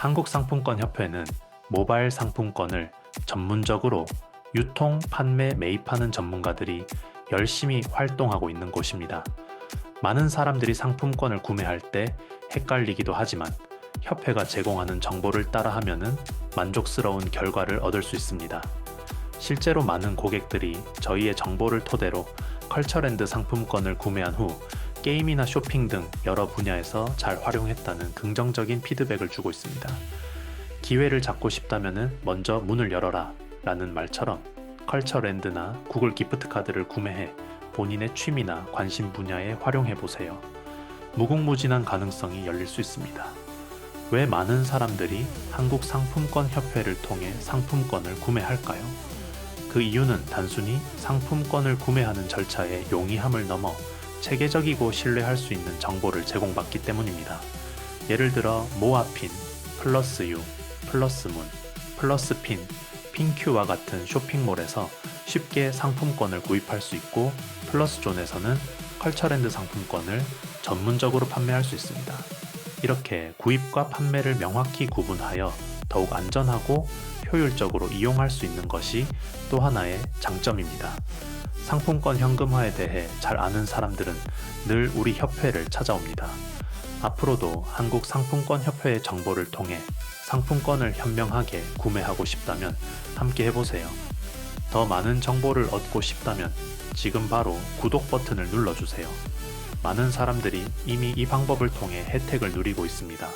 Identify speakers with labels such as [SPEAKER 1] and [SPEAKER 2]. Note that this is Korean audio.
[SPEAKER 1] 한국상품권협회는 모바일 상품권을 전문적으로 유통, 판매, 매입하는 전문가들이 열심히 활동하고 있는 곳입니다. 많은 사람들이 상품권을 구매할 때 헷갈리기도 하지만 협회가 제공하는 정보를 따라하면은 만족스러운 결과를 얻을 수 있습니다. 실제로 많은 고객들이 저희의 정보를 토대로 컬처랜드 상품권을 구매한 후 게임이나 쇼핑 등 여러 분야에서 잘 활용했다는 긍정적인 피드백을 주고 있습니다. 기회를 잡고 싶다면 먼저 문을 열어라 라는 말처럼 컬처랜드나 구글 기프트 카드를 구매해 본인의 취미나 관심 분야에 활용해 보세요. 무궁무진한 가능성이 열릴 수 있습니다. 왜 많은 사람들이 한국 상품권 협회를 통해 상품권을 구매할까요? 그 이유는 단순히 상품권을 구매하는 절차의 용이함을 넘어 체계적이고 신뢰할 수 있는 정보를 제공받기 때문입니다. 예를 들어 모아핀, 플러스 유, 플러스 문, 플러스 핀, 핀큐와 같은 쇼핑몰에서 쉽게 상품권을 구입할 수 있고 플러스 존에서는 컬처랜드 상품권을 전문적으로 판매할 수 있습니다. 이렇게 구입과 판매를 명확히 구분하여 더욱 안전하고 효율적으로 이용할 수 있는 것이 또 하나의 장점입니다. 상품권 현금화에 대해 잘 아는 사람들은 늘 우리 협회를 찾아옵니다. 앞으로도 한국 상품권 협회의 정보를 통해 상품권을 현명하게 구매하고 싶다면 함께 해보세요. 더 많은 정보를 얻고 싶다면 지금 바로 구독 버튼을 눌러주세요. 많은 사람들이 이미 이 방법을 통해 혜택을 누리고 있습니다.